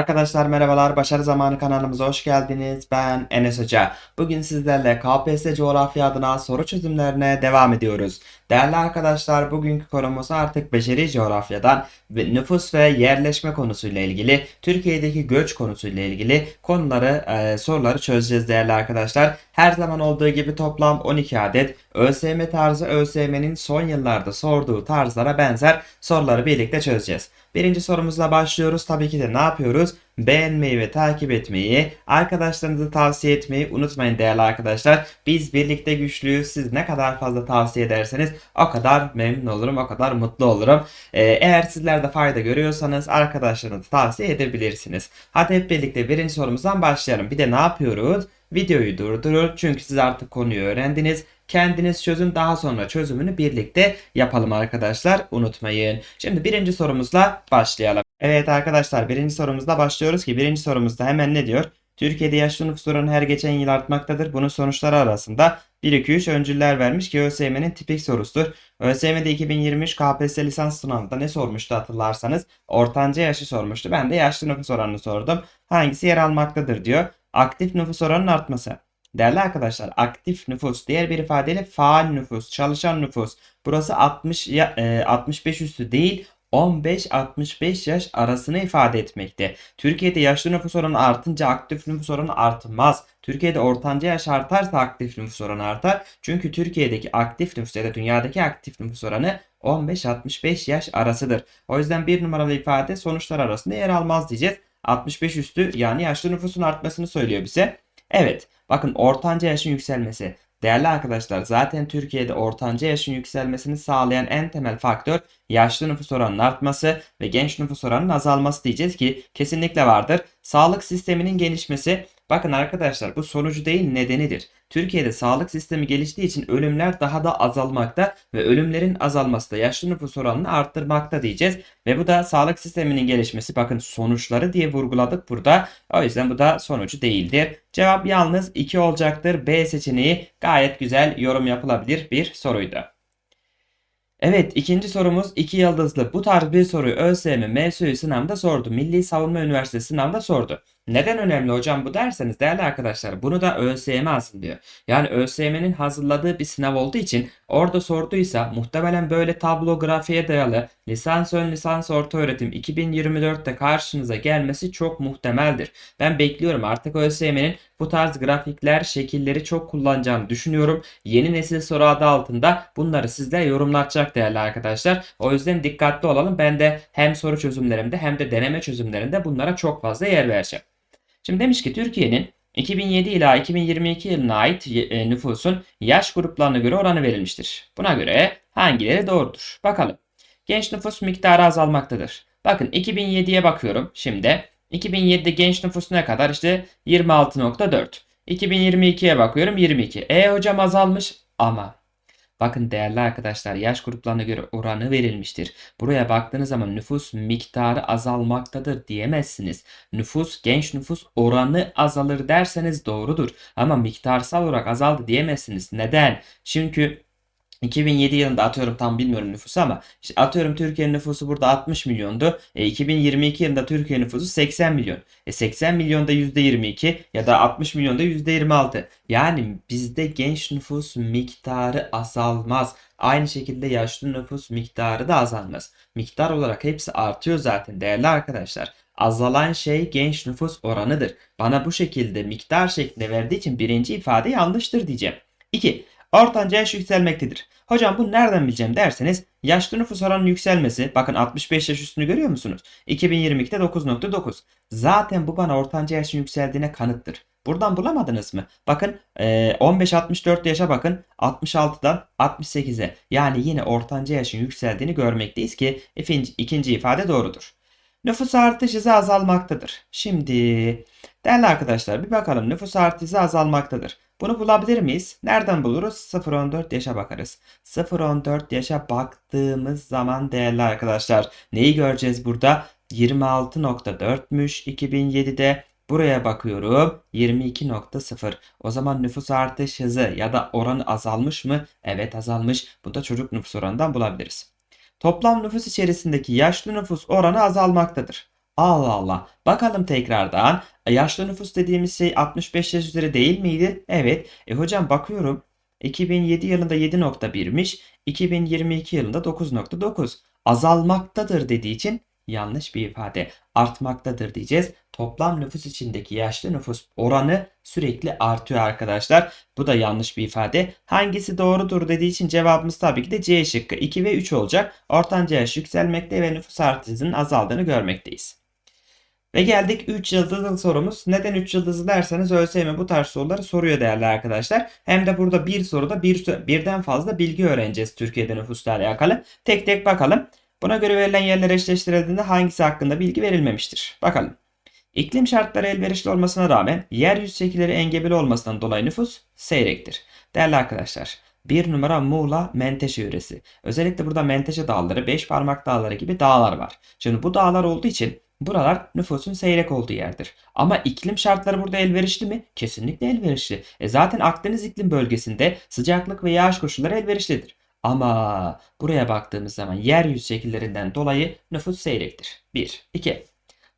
Arkadaşlar merhabalar, Başarı Zamanı kanalımıza hoş geldiniz. Ben Enes Hoca. Bugün sizlerle KPSS coğrafya adına soru çözümlerine devam ediyoruz. Değerli arkadaşlar, bugünkü konumuz artık beşeri coğrafyadan ve nüfus ve yerleşme konusuyla ilgili, Türkiye'deki göç konusuyla ilgili konuları, e, soruları çözeceğiz değerli arkadaşlar. Her zaman olduğu gibi toplam 12 adet ÖSYM tarzı ÖSYM'nin son yıllarda sorduğu tarzlara benzer soruları birlikte çözeceğiz. Birinci sorumuzla başlıyoruz. Tabii ki de ne yapıyoruz? Beğenmeyi ve takip etmeyi, arkadaşlarınızı tavsiye etmeyi unutmayın değerli arkadaşlar. Biz birlikte güçlüyüz. Siz ne kadar fazla tavsiye ederseniz o kadar memnun olurum, o kadar mutlu olurum. Ee, eğer sizler de fayda görüyorsanız arkadaşlarınızı tavsiye edebilirsiniz. Hadi hep birlikte birinci sorumuzdan başlayalım. Bir de ne yapıyoruz? Videoyu durdurun çünkü siz artık konuyu öğrendiniz. Kendiniz çözün daha sonra çözümünü birlikte yapalım arkadaşlar. Unutmayın. Şimdi birinci sorumuzla başlayalım. Evet arkadaşlar birinci sorumuzla başlıyoruz ki birinci sorumuzda hemen ne diyor? Türkiye'de yaşlı nüfus oranı her geçen yıl artmaktadır. Bunun sonuçları arasında 1-2-3 öncüller vermiş ki ÖSYM'nin tipik sorusudur. ÖSYM'de 2023 KPSS lisans sınavında ne sormuştu hatırlarsanız ortanca yaşı sormuştu. Ben de yaşlı nüfus oranını sordum. Hangisi yer almaktadır diyor. Aktif nüfus oranının artması. Değerli arkadaşlar aktif nüfus diğer bir ifadeyle faal nüfus, çalışan nüfus. Burası 60 ya, e, 65 üstü değil 15-65 yaş arasını ifade etmekte. Türkiye'de yaşlı nüfus oranı artınca aktif nüfus oranı artmaz. Türkiye'de ortanca yaş artarsa aktif nüfus oranı artar. Çünkü Türkiye'deki aktif nüfus ya da dünyadaki aktif nüfus oranı 15-65 yaş arasıdır. O yüzden bir numaralı ifade sonuçlar arasında yer almaz diyeceğiz. 65 üstü yani yaşlı nüfusun artmasını söylüyor bize. Evet bakın ortanca yaşın yükselmesi. Değerli arkadaşlar zaten Türkiye'de ortanca yaşın yükselmesini sağlayan en temel faktör yaşlı nüfus oranının artması ve genç nüfus oranının azalması diyeceğiz ki kesinlikle vardır. Sağlık sisteminin gelişmesi bakın arkadaşlar bu sonucu değil nedenidir. Türkiye'de sağlık sistemi geliştiği için ölümler daha da azalmakta ve ölümlerin azalması da yaşlı nüfus oranını arttırmakta diyeceğiz. Ve bu da sağlık sisteminin gelişmesi bakın sonuçları diye vurguladık burada. O yüzden bu da sonucu değildir. Cevap yalnız 2 olacaktır. B seçeneği gayet güzel yorum yapılabilir bir soruydu. Evet ikinci sorumuz 2 yıldızlı. Bu tarz bir soruyu ÖSYM MSÜ sınavında sordu. Milli Savunma Üniversitesi sınavında sordu. Neden önemli hocam bu derseniz değerli arkadaşlar bunu da ÖSYM hazırlıyor. Yani ÖSYM'nin hazırladığı bir sınav olduğu için orada sorduysa muhtemelen böyle tablo grafiğe dayalı lisans ön lisans orta öğretim 2024'te karşınıza gelmesi çok muhtemeldir. Ben bekliyorum artık ÖSYM'nin bu tarz grafikler, şekilleri çok kullanacağını düşünüyorum. Yeni nesil soru adı altında bunları sizler yorumlatacak değerli arkadaşlar. O yüzden dikkatli olalım. Ben de hem soru çözümlerimde hem de deneme çözümlerinde bunlara çok fazla yer vereceğim. Şimdi demiş ki Türkiye'nin 2007 ila 2022 yılına ait e, nüfusun yaş gruplarına göre oranı verilmiştir. Buna göre hangileri doğrudur? Bakalım. Genç nüfus miktarı azalmaktadır. Bakın 2007'ye bakıyorum şimdi. 2007'de genç nüfus ne kadar? İşte 26.4. 2022'ye bakıyorum 22. E hocam azalmış ama Bakın değerli arkadaşlar yaş gruplarına göre oranı verilmiştir. Buraya baktığınız zaman nüfus miktarı azalmaktadır diyemezsiniz. Nüfus genç nüfus oranı azalır derseniz doğrudur. Ama miktarsal olarak azaldı diyemezsiniz. Neden? Çünkü 2007 yılında atıyorum tam bilmiyorum nüfusu ama işte atıyorum Türkiye'nin nüfusu burada 60 milyondu. E, 2022 yılında Türkiye nüfusu 80 milyon. E, 80 milyonda %22 ya da 60 milyonda %26. Yani bizde genç nüfus miktarı azalmaz. Aynı şekilde yaşlı nüfus miktarı da azalmaz. Miktar olarak hepsi artıyor zaten değerli arkadaşlar. Azalan şey genç nüfus oranıdır. Bana bu şekilde miktar şeklinde verdiği için birinci ifade yanlıştır diyeceğim. 2. Ortanca yaş yükselmektedir. Hocam bu nereden bileceğim derseniz yaşlı nüfus oranının yükselmesi bakın 65 yaş üstünü görüyor musunuz? 2022'de 9.9. Zaten bu bana ortanca yaşın yükseldiğine kanıttır. Buradan bulamadınız mı? Bakın 15-64 yaşa bakın 66'dan 68'e yani yine ortanca yaşın yükseldiğini görmekteyiz ki ikinci ifade doğrudur. Nüfus artış hızı azalmaktadır. Şimdi değerli arkadaşlar bir bakalım nüfus artış hızı azalmaktadır. Bunu bulabilir miyiz? Nereden buluruz? 0-14 yaşa bakarız. 0-14 yaşa baktığımız zaman değerli arkadaşlar neyi göreceğiz burada? 26.4'müş 2007'de. Buraya bakıyorum 22.0. O zaman nüfus artış hızı ya da oranı azalmış mı? Evet azalmış. Bu da çocuk nüfus oranından bulabiliriz. Toplam nüfus içerisindeki yaşlı nüfus oranı azalmaktadır. Allah Allah. Bakalım tekrardan. E, Yaşlı nüfus dediğimiz şey 65 yaş üzeri değil miydi? Evet. E hocam bakıyorum. 2007 yılında 7.1'miş. 2022 yılında 9.9. Azalmaktadır dediği için yanlış bir ifade. Artmaktadır diyeceğiz. Toplam nüfus içindeki yaşlı nüfus oranı sürekli artıyor arkadaşlar. Bu da yanlış bir ifade. Hangisi doğrudur dediği için cevabımız tabii ki de C şıkkı 2 ve 3 olacak. Ortanca yaş yükselmekte ve nüfus artışının azaldığını görmekteyiz. Ve geldik 3 yıldızlı sorumuz. Neden 3 yıldızlı derseniz ÖSYM bu tarz soruları soruyor değerli arkadaşlar. Hem de burada bir soruda bir, birden fazla bilgi öğreneceğiz Türkiye'de nüfusla alakalı. Tek tek bakalım. Buna göre verilen yerler eşleştirildiğinde hangisi hakkında bilgi verilmemiştir? Bakalım. İklim şartları elverişli olmasına rağmen yeryüzü şekilleri engebeli olmasından dolayı nüfus seyrektir. Değerli arkadaşlar, bir numara Muğla Menteşe yöresi. Özellikle burada Menteşe dağları, beş parmak dağları gibi dağlar var. Şimdi bu dağlar olduğu için buralar nüfusun seyrek olduğu yerdir. Ama iklim şartları burada elverişli mi? Kesinlikle elverişli. E zaten Akdeniz iklim bölgesinde sıcaklık ve yağış koşulları elverişlidir. Ama buraya baktığımız zaman yeryüzü şekillerinden dolayı nüfus seyrektir. 1. 2.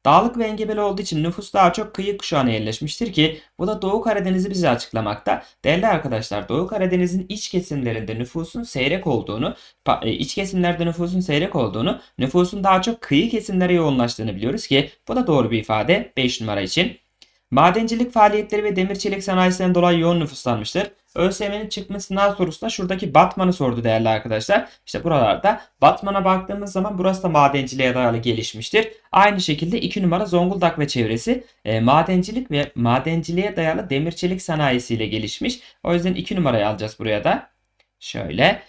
Dağlık ve engebeli olduğu için nüfus daha çok kıyı kuşağına yerleşmiştir ki bu da Doğu Karadeniz'i bize açıklamakta. Değerli arkadaşlar Doğu Karadeniz'in iç kesimlerinde nüfusun seyrek olduğunu, e, iç kesimlerde nüfusun seyrek olduğunu, nüfusun daha çok kıyı kesimlere yoğunlaştığını biliyoruz ki bu da doğru bir ifade 5 numara için. Madencilik faaliyetleri ve demir çelik sanayisinden dolayı yoğun nüfuslanmıştır. ÖSYM'nin çıkma sınav sorusunda şuradaki Batman'ı sordu değerli arkadaşlar. İşte buralarda Batman'a baktığımız zaman burası da madenciliğe dayalı gelişmiştir. Aynı şekilde 2 numara Zonguldak ve çevresi e, madencilik ve madenciliğe dayalı demir çelik sanayisiyle gelişmiş. O yüzden 2 numarayı alacağız buraya da. Şöyle.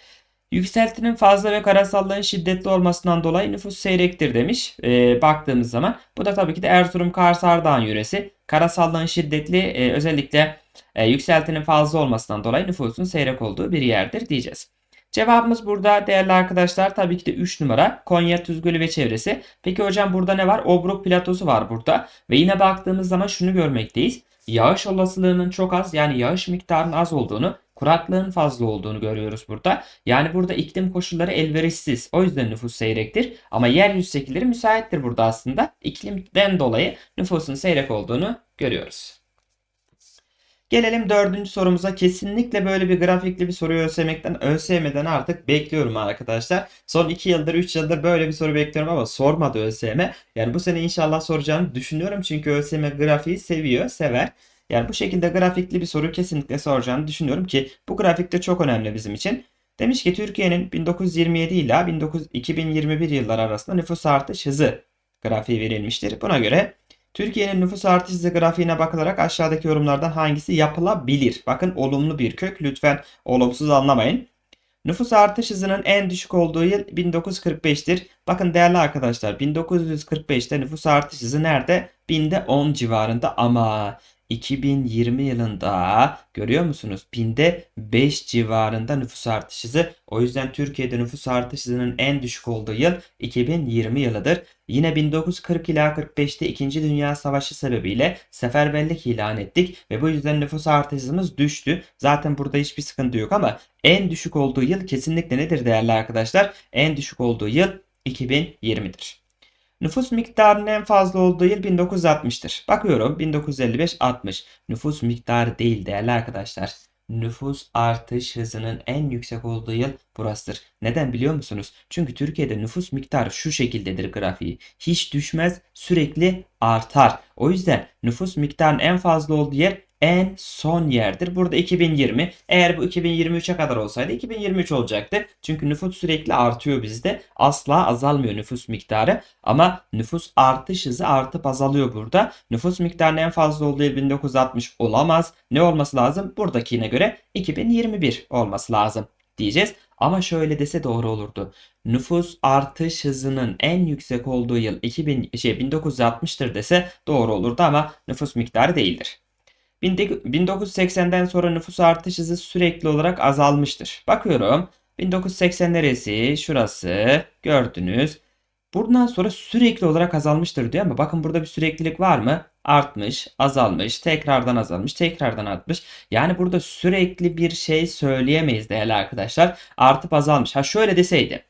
Yükseltinin fazla ve karasallığın şiddetli olmasından dolayı nüfus seyrektir demiş. E, baktığımız zaman bu da tabii ki de Erzurum Kars Ardahan yöresi. Karasallığın şiddetli e, özellikle e, yükseltinin fazla olmasından dolayı nüfusun seyrek olduğu bir yerdir diyeceğiz. Cevabımız burada değerli arkadaşlar tabii ki de 3 numara Konya Tuzgölü ve çevresi. Peki hocam burada ne var? Obruk platosu var burada. Ve yine baktığımız zaman şunu görmekteyiz. Yağış olasılığının çok az yani yağış miktarının az olduğunu kuraklığın fazla olduğunu görüyoruz burada. Yani burada iklim koşulları elverişsiz. O yüzden nüfus seyrektir. Ama yeryüzü şekilleri müsaittir burada aslında. İklimden dolayı nüfusun seyrek olduğunu görüyoruz. Gelelim dördüncü sorumuza. Kesinlikle böyle bir grafikli bir soruyu ÖSYM'den, ÖSYM'den artık bekliyorum arkadaşlar. Son 2 yıldır 3 yıldır böyle bir soru bekliyorum ama sormadı ÖSYM. Yani bu sene inşallah soracağını düşünüyorum. Çünkü ÖSYM grafiği seviyor, sever. Yani bu şekilde grafikli bir soru kesinlikle soracağını düşünüyorum ki bu grafik de çok önemli bizim için. Demiş ki Türkiye'nin 1927 ile 2021 yıllar arasında nüfus artış hızı grafiği verilmiştir. Buna göre Türkiye'nin nüfus artış hızı grafiğine bakılarak aşağıdaki yorumlardan hangisi yapılabilir? Bakın olumlu bir kök. Lütfen olumsuz anlamayın. Nüfus artış hızının en düşük olduğu yıl 1945'tir. Bakın değerli arkadaşlar 1945'te nüfus artış hızı nerede? Binde 10 civarında ama 2020 yılında görüyor musunuz? Binde 5 civarında nüfus artış hızı. O yüzden Türkiye'de nüfus artış hızının en düşük olduğu yıl 2020 yılıdır. Yine 1940 ila 45'te 2. Dünya Savaşı sebebiyle seferberlik ilan ettik ve bu yüzden nüfus artış hızımız düştü. Zaten burada hiçbir sıkıntı yok ama en düşük olduğu yıl kesinlikle nedir değerli arkadaşlar? En düşük olduğu yıl 2020'dir. Nüfus miktarının en fazla olduğu yıl 1960'tır. Bakıyorum 1955-60. Nüfus miktarı değil değerli arkadaşlar. Nüfus artış hızının en yüksek olduğu yıl burasıdır. Neden biliyor musunuz? Çünkü Türkiye'de nüfus miktarı şu şekildedir grafiği. Hiç düşmez sürekli artar. O yüzden nüfus miktarının en fazla olduğu yer en son yerdir. Burada 2020. Eğer bu 2023'e kadar olsaydı 2023 olacaktı. Çünkü nüfus sürekli artıyor bizde. Asla azalmıyor nüfus miktarı. Ama nüfus artış hızı artıp azalıyor burada. Nüfus miktarının en fazla olduğu yıl 1960 olamaz. Ne olması lazım? Buradakine göre 2021 olması lazım diyeceğiz. Ama şöyle dese doğru olurdu. Nüfus artış hızının en yüksek olduğu yıl 2000 şey 1960'tır dese doğru olurdu ama nüfus miktarı değildir. 1980'den sonra nüfus artış hızı sürekli olarak azalmıştır. Bakıyorum. 1980 neresi? Şurası. Gördünüz. Buradan sonra sürekli olarak azalmıştır diyor ama bakın burada bir süreklilik var mı? Artmış, azalmış, tekrardan azalmış, tekrardan artmış. Yani burada sürekli bir şey söyleyemeyiz değerli arkadaşlar. Artıp azalmış. Ha şöyle deseydi.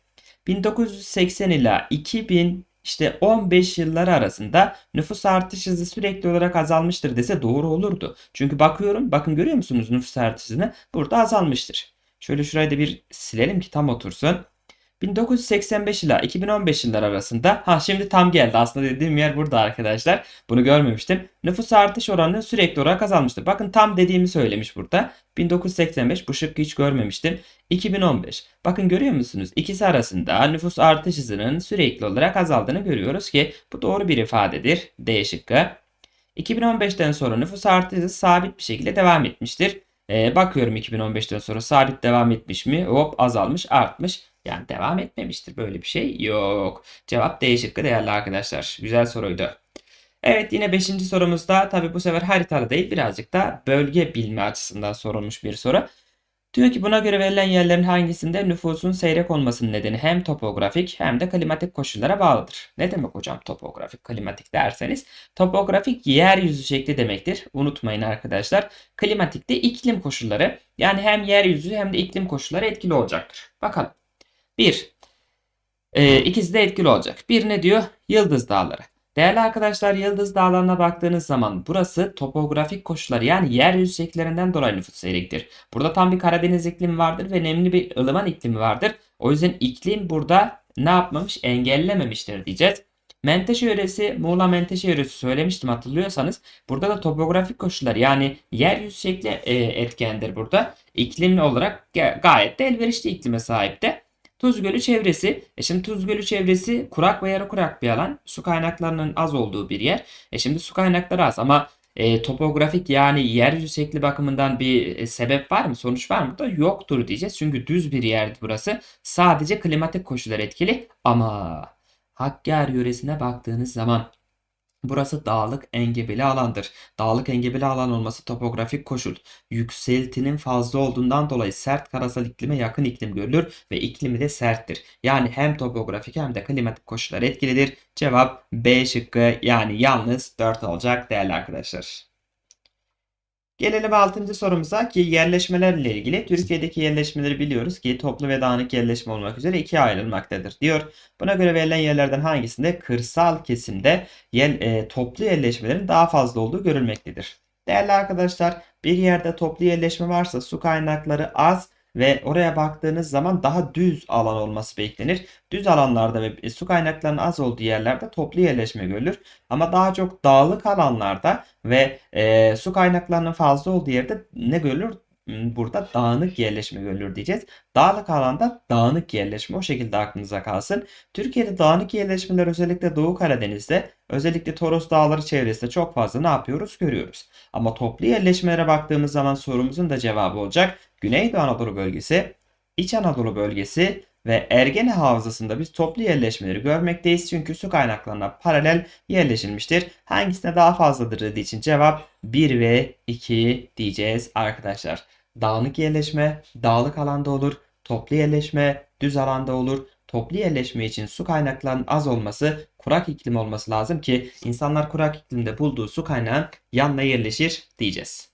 1980 ila 2000 işte 15 yılları arasında nüfus artış hızı sürekli olarak azalmıştır dese doğru olurdu. Çünkü bakıyorum bakın görüyor musunuz nüfus artış hızını burada azalmıştır. Şöyle şurayı da bir silelim ki tam otursun. 1985 ile 2015 yıllar arasında ha şimdi tam geldi aslında dediğim yer burada arkadaşlar. Bunu görmemiştim. Nüfus artış oranı sürekli olarak azalmıştır. Bakın tam dediğimi söylemiş burada. 1985 bu şıkkı hiç görmemiştim. 2015. Bakın görüyor musunuz? İkisi arasında nüfus artış hızının sürekli olarak azaldığını görüyoruz ki bu doğru bir ifadedir. D şıkkı. 2015'ten sonra nüfus artış hızı sabit bir şekilde devam etmiştir. Ee, bakıyorum 2015'ten sonra sabit devam etmiş mi? Hop azalmış, artmış. Yani devam etmemiştir. Böyle bir şey yok. Cevap D değerli arkadaşlar. Güzel soruydu. Evet yine 5. sorumuzda tabi bu sefer haritalı değil birazcık da bölge bilme açısından sorulmuş bir soru. Diyor ki buna göre verilen yerlerin hangisinde nüfusun seyrek olmasının nedeni hem topografik hem de klimatik koşullara bağlıdır. Ne demek hocam topografik, klimatik derseniz? Topografik yeryüzü şekli demektir. Unutmayın arkadaşlar. Klimatik de iklim koşulları. Yani hem yeryüzü hem de iklim koşulları etkili olacaktır. Bakalım. 1. Ee, ikisi de etkili olacak. Bir ne diyor? Yıldız dağları. Değerli arkadaşlar Yıldız Dağları'na baktığınız zaman burası topografik koşullar yani yeryüzü şekillerinden dolayı nüfus seyrektir. Burada tam bir Karadeniz iklimi vardır ve nemli bir ılıman iklimi vardır. O yüzden iklim burada ne yapmamış? Engellememiştir diyeceğiz. Menteşe yöresi, Muğla Menteşe yöresi söylemiştim hatırlıyorsanız. Burada da topografik koşullar yani yeryüzü şekli e, etkendir burada. İklimli olarak gayet de elverişli iklime sahip. Tuz Gölü çevresi. E şimdi Tuz Gölü çevresi kurak ve yarı kurak bir alan. Su kaynaklarının az olduğu bir yer. E şimdi su kaynakları az ama e, topografik yani yeryüzü şekli bakımından bir e, sebep var mı? Sonuç var mı? Da yoktur diyeceğiz. Çünkü düz bir yerdi burası. Sadece klimatik koşullar etkili ama Hakkari yöresine baktığınız zaman Burası dağlık engebeli alandır. Dağlık engebeli alan olması topografik koşul. Yükseltinin fazla olduğundan dolayı sert karasal iklime yakın iklim görülür ve iklimi de serttir. Yani hem topografik hem de klimatik koşullar etkilidir. Cevap B şıkkı yani yalnız 4 olacak değerli arkadaşlar. Gelelim 6. sorumuza ki yerleşmelerle ilgili Türkiye'deki yerleşmeleri biliyoruz ki toplu ve dağınık yerleşme olmak üzere ikiye ayrılmaktadır diyor. Buna göre verilen yerlerden hangisinde kırsal kesimde yer, e, toplu yerleşmelerin daha fazla olduğu görülmektedir. Değerli arkadaşlar bir yerde toplu yerleşme varsa su kaynakları az ve oraya baktığınız zaman daha düz alan olması beklenir. Düz alanlarda ve su kaynaklarının az olduğu yerlerde toplu yerleşme görülür. Ama daha çok dağlık alanlarda ve e, su kaynaklarının fazla olduğu yerde ne görülür? Hmm, burada dağınık yerleşme görülür diyeceğiz. Dağlık alanda dağınık yerleşme o şekilde aklınıza kalsın. Türkiye'de dağınık yerleşmeler özellikle Doğu Karadeniz'de özellikle Toros Dağları çevresinde çok fazla ne yapıyoruz görüyoruz. Ama toplu yerleşmelere baktığımız zaman sorumuzun da cevabı olacak. Güneydoğu Anadolu bölgesi, İç Anadolu bölgesi ve Ergene Havzası'nda biz toplu yerleşmeleri görmekteyiz. Çünkü su kaynaklarına paralel yerleşilmiştir. Hangisine daha fazladır dediği için cevap 1 ve 2 diyeceğiz arkadaşlar. Dağınık yerleşme dağlık alanda olur. Toplu yerleşme düz alanda olur. Toplu yerleşme için su kaynaklarının az olması, kurak iklim olması lazım ki insanlar kurak iklimde bulduğu su kaynağın yanına yerleşir diyeceğiz.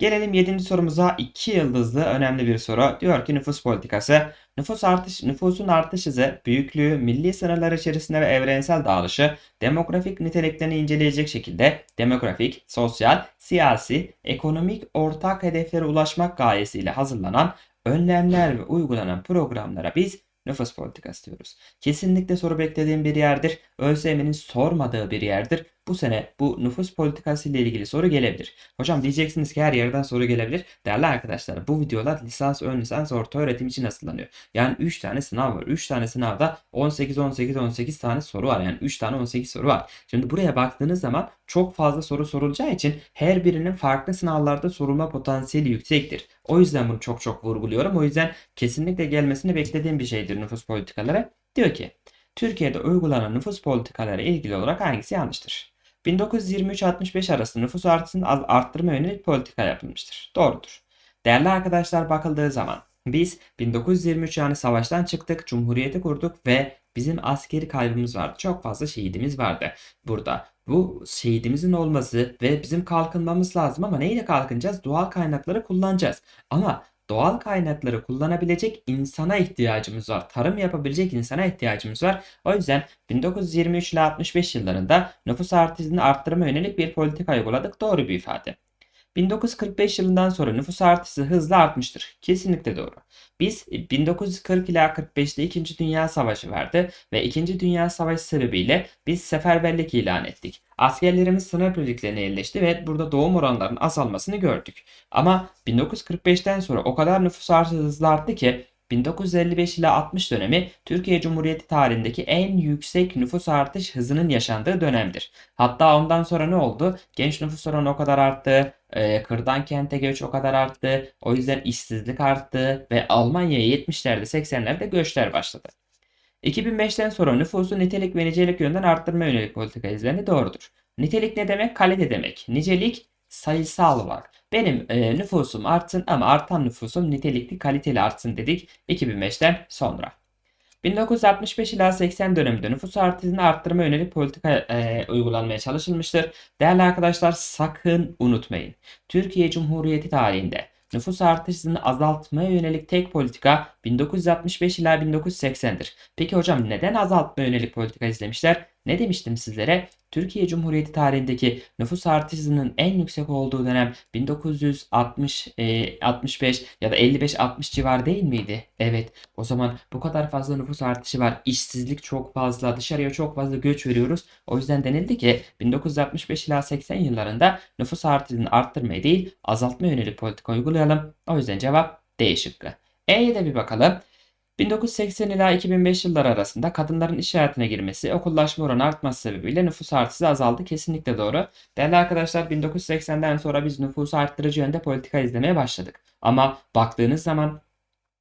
Gelelim 7. sorumuza 2 yıldızlı önemli bir soru. Diyor ki nüfus politikası. Nüfus artış, nüfusun artış hızı, büyüklüğü, milli sınırlar içerisinde ve evrensel dağılışı, demografik niteliklerini inceleyecek şekilde demografik, sosyal, siyasi, ekonomik ortak hedeflere ulaşmak gayesiyle hazırlanan önlemler ve uygulanan programlara biz nüfus politikası diyoruz. Kesinlikle soru beklediğim bir yerdir. ÖSYM'nin sormadığı bir yerdir bu sene bu nüfus politikası ile ilgili soru gelebilir. Hocam diyeceksiniz ki her yerden soru gelebilir. Değerli arkadaşlar bu videolar lisans, ön lisans, orta öğretim için hazırlanıyor. Yani 3 tane sınav var. 3 tane sınavda 18, 18, 18 tane soru var. Yani 3 tane 18 soru var. Şimdi buraya baktığınız zaman çok fazla soru sorulacağı için her birinin farklı sınavlarda sorulma potansiyeli yüksektir. O yüzden bunu çok çok vurguluyorum. O yüzden kesinlikle gelmesini beklediğim bir şeydir nüfus politikaları. Diyor ki Türkiye'de uygulanan nüfus politikaları ilgili olarak hangisi yanlıştır? 1923-65 arası nüfus artısını arttırma yönelik politika yapılmıştır. Doğrudur. Değerli arkadaşlar bakıldığı zaman biz 1923 yani savaştan çıktık, cumhuriyeti kurduk ve bizim askeri kaybımız vardı. Çok fazla şehidimiz vardı burada. Bu şehidimizin olması ve bizim kalkınmamız lazım ama neyle kalkınacağız? Doğal kaynakları kullanacağız. Ama doğal kaynakları kullanabilecek insana ihtiyacımız var. Tarım yapabilecek insana ihtiyacımız var. O yüzden 1923 ile 65 yıllarında nüfus artışını arttırma yönelik bir politika uyguladık. Doğru bir ifade. 1945 yılından sonra nüfus artışı hızla artmıştır. Kesinlikle doğru. Biz 1940 ila 45'te 2. Dünya Savaşı vardı ve 2. Dünya Savaşı sebebiyle biz seferberlik ilan ettik. Askerlerimiz sınır bölgelerine yerleşti ve burada doğum oranlarının azalmasını gördük. Ama 1945'ten sonra o kadar nüfus artışı hızlı arttı ki 1955 ile 60 dönemi Türkiye Cumhuriyeti tarihindeki en yüksek nüfus artış hızının yaşandığı dönemdir. Hatta ondan sonra ne oldu? Genç nüfus oranı o kadar arttı, e, kırdan kente göç o kadar arttı, o yüzden işsizlik arttı ve Almanya'ya 70'lerde 80'lerde göçler başladı. 2005'ten sonra nüfusu nitelik ve nicelik yönden arttırma yönelik politika izlendi doğrudur. Nitelik ne demek? Kalite demek. Nicelik sayısal olarak. Benim e, nüfusum artsın ama artan nüfusum nitelikli kaliteli artsın dedik 2005'ten sonra. 1965 ila 80 döneminde nüfus artışını arttırma yönelik politika e, uygulanmaya çalışılmıştır. Değerli arkadaşlar sakın unutmayın. Türkiye Cumhuriyeti tarihinde nüfus artışını azaltmaya yönelik tek politika 1965 ila 1980'dir. Peki hocam neden azaltmaya yönelik politika izlemişler? Ne demiştim sizlere? Türkiye Cumhuriyeti tarihindeki nüfus artışının en yüksek olduğu dönem 1960 e, 65 ya da 55-60 civar değil miydi? Evet. O zaman bu kadar fazla nüfus artışı var. İşsizlik çok fazla. Dışarıya çok fazla göç veriyoruz. O yüzden denildi ki 1965 ila 80 yıllarında nüfus artışını arttırmaya değil azaltma yönelik politika uygulayalım. O yüzden cevap D şıkkı. E'ye de bir bakalım. 1980 ila 2005 yılları arasında kadınların iş hayatına girmesi, okullaşma oranı artması sebebiyle nüfus artışı azaldı. Kesinlikle doğru. Değerli arkadaşlar 1980'den sonra biz nüfusu arttırıcı yönde politika izlemeye başladık. Ama baktığınız zaman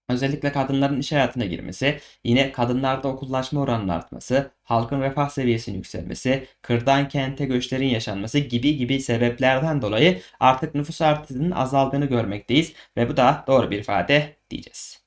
Özellikle kadınların iş hayatına girmesi, yine kadınlarda okullaşma oranının artması, halkın refah seviyesinin yükselmesi, kırdan kente göçlerin yaşanması gibi gibi sebeplerden dolayı artık nüfus artışının azaldığını görmekteyiz ve bu da doğru bir ifade diyeceğiz.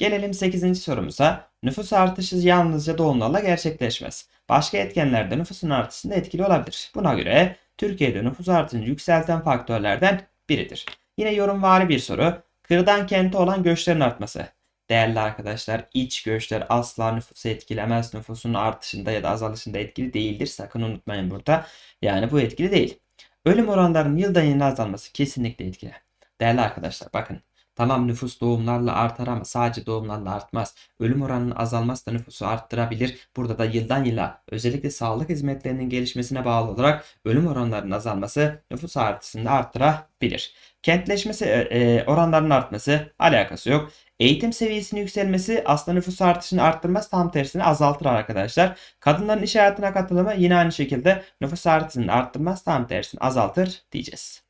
Gelelim 8. sorumuza. Nüfus artışı yalnızca doğumlarla gerçekleşmez. Başka etkenler de nüfusun artışında etkili olabilir. Buna göre Türkiye'de nüfus artışını yükselten faktörlerden biridir. Yine yorumvari bir soru. Kırdan kente olan göçlerin artması. Değerli arkadaşlar iç göçler asla nüfusu etkilemez. Nüfusun artışında ya da azalışında etkili değildir. Sakın unutmayın burada. Yani bu etkili değil. Ölüm oranlarının yıldan yıla azalması kesinlikle etkili. Değerli arkadaşlar bakın Tamam nüfus doğumlarla artar ama sadece doğumlarla artmaz. Ölüm oranının azalması da nüfusu arttırabilir. Burada da yıldan yıla özellikle sağlık hizmetlerinin gelişmesine bağlı olarak ölüm oranlarının azalması nüfus artışını da arttırabilir. Kentleşmesi e, e, oranlarının artması alakası yok. Eğitim seviyesinin yükselmesi aslında nüfus artışını arttırmaz tam tersine azaltır arkadaşlar. Kadınların iş hayatına katılımı yine aynı şekilde nüfus artışını arttırmaz tam tersine azaltır diyeceğiz.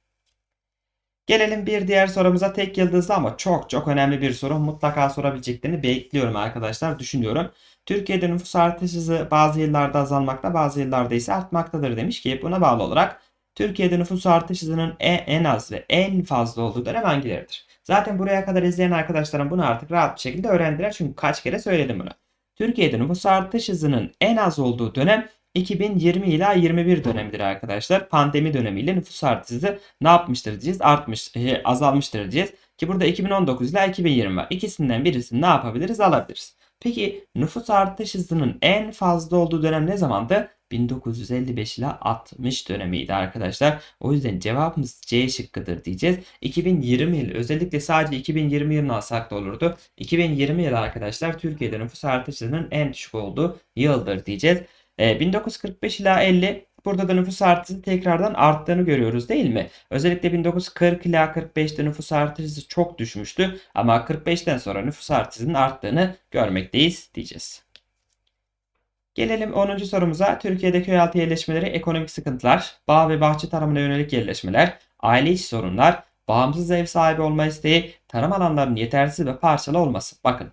Gelelim bir diğer sorumuza tek yıldızlı ama çok çok önemli bir soru. Mutlaka sorabileceklerini bekliyorum arkadaşlar. Düşünüyorum. Türkiye'de nüfus artışı bazı yıllarda azalmakta bazı yıllarda ise artmaktadır demiş ki buna bağlı olarak Türkiye'de nüfus artış hızının en az ve en fazla olduğu dönem hangileridir? Zaten buraya kadar izleyen arkadaşlarım bunu artık rahat bir şekilde öğrendiler çünkü kaç kere söyledim bunu. Türkiye'de nüfus artış hızının en az olduğu dönem 2020 ila 21 dönemidir arkadaşlar. Pandemi dönemiyle nüfus artışı ne yapmıştır diyeceğiz? Artmış, e, azalmıştır diyeceğiz. Ki burada 2019 ile 2020 var. İkisinden birisini ne yapabiliriz? Alabiliriz. Peki nüfus artış hızının en fazla olduğu dönem ne zamandı? 1955 ile 60 dönemiydi arkadaşlar. O yüzden cevabımız C şıkkıdır diyeceğiz. 2020 yıl özellikle sadece 2020 yılını alsak da olurdu. 2020 yıl arkadaşlar Türkiye'de nüfus artışının en düşük olduğu yıldır diyeceğiz. 1945 ee, ila 50 burada da nüfus artışı tekrardan arttığını görüyoruz değil mi? Özellikle 1940 ila 45'te nüfus artışı çok düşmüştü ama 45'ten sonra nüfus artışının arttığını görmekteyiz diyeceğiz. Gelelim 10. sorumuza. Türkiye'de köy altı yerleşmeleri ekonomik sıkıntılar, bağ ve bahçe tarımına yönelik yerleşmeler, aile içi sorunlar, bağımsız ev sahibi olma isteği, tarım alanlarının yetersiz ve parçalı olması. Bakın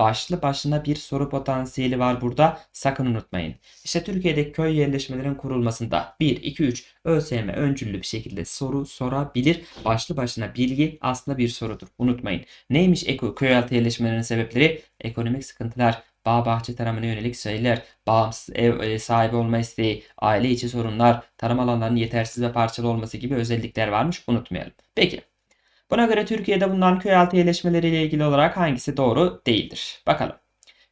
başlı başına bir soru potansiyeli var burada. Sakın unutmayın. İşte Türkiye'deki köy yerleşmelerin kurulmasında 1, 2, 3 ÖSYM öncüllü bir şekilde soru sorabilir. Başlı başına bilgi aslında bir sorudur. Unutmayın. Neymiş eko, köy altı yerleşmelerinin sebepleri? Ekonomik sıkıntılar, bağ bahçe tarımına yönelik sayılar, bağımsız ev e, sahibi olma isteği, aile içi sorunlar, tarım alanlarının yetersiz ve parçalı olması gibi özellikler varmış unutmayalım. Peki Buna göre Türkiye'de bulunan köy altı yerleşmeleriyle ilgili olarak hangisi doğru değildir? Bakalım.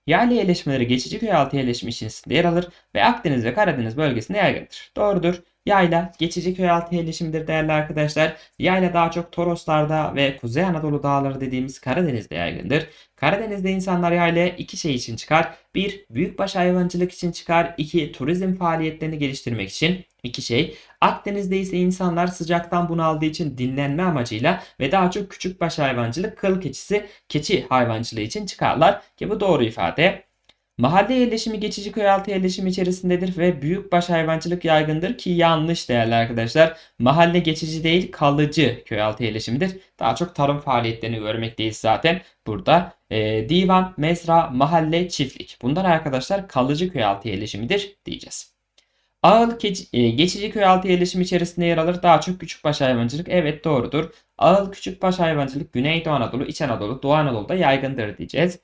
Yayla yerleşmeleri geçici köy altı yerleşimi içerisinde yer alır ve Akdeniz ve Karadeniz bölgesinde yaygındır. Doğrudur. Yayla geçici köy altı yerleşimidir değerli arkadaşlar. Yayla daha çok Toroslarda ve Kuzey Anadolu dağları dediğimiz Karadeniz'de yaygındır. Karadeniz'de insanlar yaylaya iki şey için çıkar. Bir, büyükbaş hayvancılık için çıkar. İki, turizm faaliyetlerini geliştirmek için. İki şey. Akdeniz'de ise insanlar sıcaktan bunaldığı için dinlenme amacıyla ve daha çok küçükbaş hayvancılık, kıl keçisi, keçi hayvancılığı için çıkarlar. Ki bu doğru ifade. Mahalle yerleşimi geçici köy altı yerleşimi içerisindedir ve büyükbaş hayvancılık yaygındır ki yanlış değerli arkadaşlar. Mahalle geçici değil kalıcı köy altı yerleşimidir. Daha çok tarım faaliyetlerini görmekteyiz zaten. Burada e, divan, mezra, mahalle, çiftlik. Bunlar arkadaşlar kalıcı köy altı yerleşimidir diyeceğiz. Ağıl e, geçici köy altı yerleşimi içerisinde yer alır. Daha çok küçükbaş hayvancılık. Evet doğrudur. Ağıl küçükbaş hayvancılık Güneydoğu Anadolu, İç Anadolu, Doğu Anadolu'da yaygındır diyeceğiz.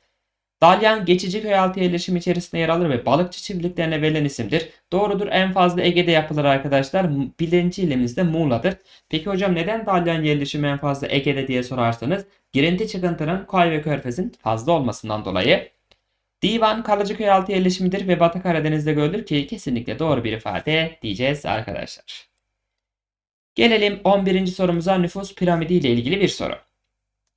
Dalyan geçici köyaltı yerleşimi içerisinde yer alır ve balıkçı çiftliklerine verilen isimdir. Doğrudur en fazla Ege'de yapılır arkadaşlar. Birinci ilimizde Muğla'dır. Peki hocam neden Dalyan yerleşimi en fazla Ege'de diye sorarsanız girinti çıkıntının Koy ve Körfez'in fazla olmasından dolayı. Divan kalıcı köyaltı yerleşimidir ve Batı Karadeniz'de görülür ki kesinlikle doğru bir ifade diyeceğiz arkadaşlar. Gelelim 11. sorumuza nüfus piramidi ile ilgili bir soru.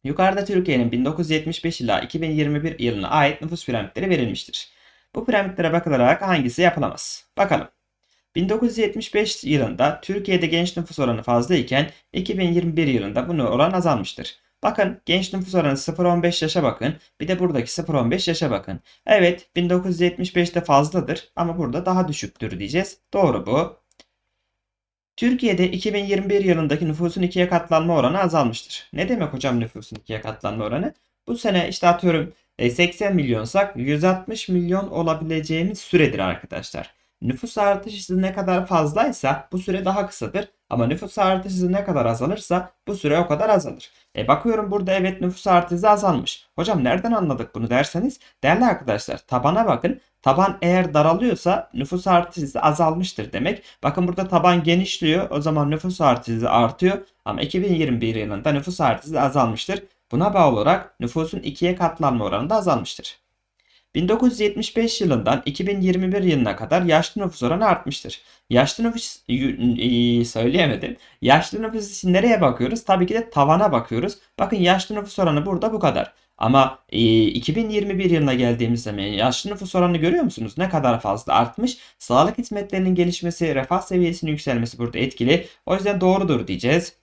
Yukarıda Türkiye'nin 1975 ila 2021 yılına ait nüfus piramitleri verilmiştir. Bu piramitlere bakılarak hangisi yapılamaz? Bakalım. 1975 yılında Türkiye'de genç nüfus oranı fazla iken 2021 yılında bunu oran azalmıştır. Bakın genç nüfus oranı 0-15 yaşa bakın. Bir de buradaki 0-15 yaşa bakın. Evet 1975'te fazladır ama burada daha düşüktür diyeceğiz. Doğru bu. Türkiye'de 2021 yılındaki nüfusun ikiye katlanma oranı azalmıştır. Ne demek hocam nüfusun ikiye katlanma oranı? Bu sene işte atıyorum 80 e, milyonsak 160 milyon olabileceğimiz süredir arkadaşlar. Nüfus artış hızı ne kadar fazlaysa bu süre daha kısadır. Ama nüfus artış hızı ne kadar azalırsa bu süre o kadar azalır. E bakıyorum burada evet nüfus artış hızı azalmış. Hocam nereden anladık bunu derseniz değerli arkadaşlar tabana bakın. Taban eğer daralıyorsa nüfus artış hızı azalmıştır demek. Bakın burada taban genişliyor o zaman nüfus artış hızı artıyor. Ama 2021 yılında nüfus artış hızı azalmıştır. Buna bağlı olarak nüfusun ikiye katlanma oranı da azalmıştır. 1975 yılından 2021 yılına kadar yaşlı nüfus oranı artmıştır. Yaşlı nüfus söyleyemedim. Yaşlı nüfus için nereye bakıyoruz? Tabii ki de tavana bakıyoruz. Bakın yaşlı nüfus oranı burada bu kadar. Ama e, 2021 yılına geldiğimiz zaman yaşlı nüfus oranını görüyor musunuz? Ne kadar fazla artmış. Sağlık hizmetlerinin gelişmesi, refah seviyesinin yükselmesi burada etkili. O yüzden doğrudur diyeceğiz.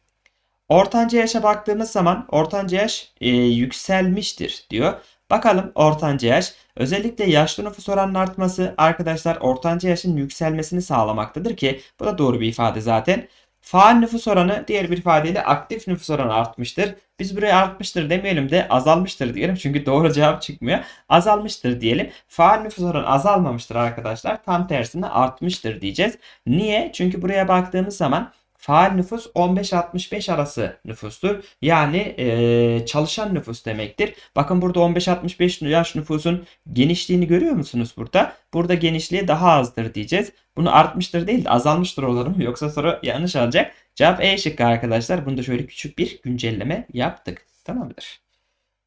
Ortanca yaşa baktığımız zaman ortanca yaş e, yükselmiştir diyor. Bakalım ortanca yaş. Özellikle yaşlı nüfus oranının artması arkadaşlar ortanca yaşın yükselmesini sağlamaktadır ki bu da doğru bir ifade zaten. Faal nüfus oranı diğer bir ifadeyle aktif nüfus oranı artmıştır. Biz buraya artmıştır demeyelim de azalmıştır diyelim. Çünkü doğru cevap çıkmıyor. Azalmıştır diyelim. Faal nüfus oranı azalmamıştır arkadaşlar. Tam tersine artmıştır diyeceğiz. Niye? Çünkü buraya baktığımız zaman Faal nüfus 15-65 arası nüfustur. Yani e, çalışan nüfus demektir. Bakın burada 15-65 yaş nüfusun genişliğini görüyor musunuz burada? Burada genişliği daha azdır diyeceğiz. Bunu artmıştır değil de azalmıştır olalım. Yoksa soru yanlış alacak. Cevap E şıkkı arkadaşlar. Bunda şöyle küçük bir güncelleme yaptık. Tamamdır.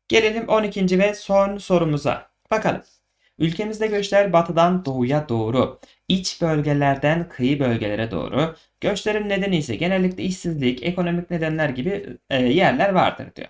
Gelelim 12. ve son sorumuza. Bakalım. Ülkemizde göçler batıdan doğuya doğru, iç bölgelerden kıyı bölgelere doğru. Göçlerin nedeni ise genellikle işsizlik, ekonomik nedenler gibi e, yerler vardır diyor.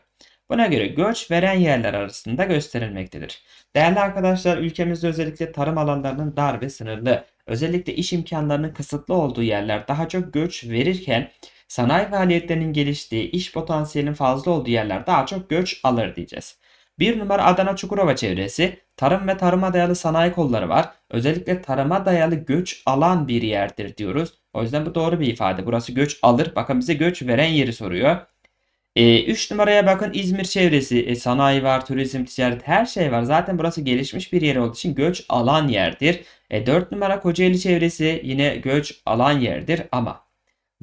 Buna göre göç veren yerler arasında gösterilmektedir. Değerli arkadaşlar ülkemizde özellikle tarım alanlarının dar ve sınırlı, özellikle iş imkanlarının kısıtlı olduğu yerler daha çok göç verirken sanayi faaliyetlerinin geliştiği, iş potansiyelinin fazla olduğu yerler daha çok göç alır diyeceğiz. Bir numara Adana Çukurova çevresi tarım ve tarıma dayalı sanayi kolları var. Özellikle tarıma dayalı göç alan bir yerdir diyoruz. O yüzden bu doğru bir ifade. Burası göç alır. Bakın bize göç veren yeri soruyor. 3 e, numaraya bakın İzmir çevresi. E, sanayi var, turizm, ticaret her şey var. Zaten burası gelişmiş bir yer olduğu için göç alan yerdir. E, 4 numara Kocaeli çevresi yine göç alan yerdir ama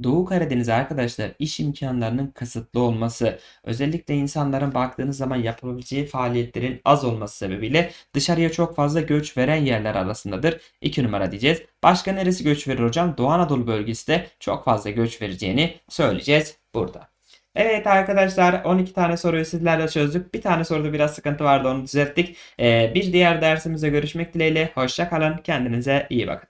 Doğu Karadeniz arkadaşlar iş imkanlarının kısıtlı olması, özellikle insanların baktığınız zaman yapabileceği faaliyetlerin az olması sebebiyle dışarıya çok fazla göç veren yerler arasındadır. 2 numara diyeceğiz. Başka neresi göç verir hocam? Doğu Anadolu bölgesi de çok fazla göç vereceğini söyleyeceğiz burada. Evet arkadaşlar 12 tane soruyu sizlerle çözdük. Bir tane soruda biraz sıkıntı vardı onu düzelttik. Ee, bir diğer dersimizde görüşmek dileğiyle. Hoşça kalın. Kendinize iyi bakın.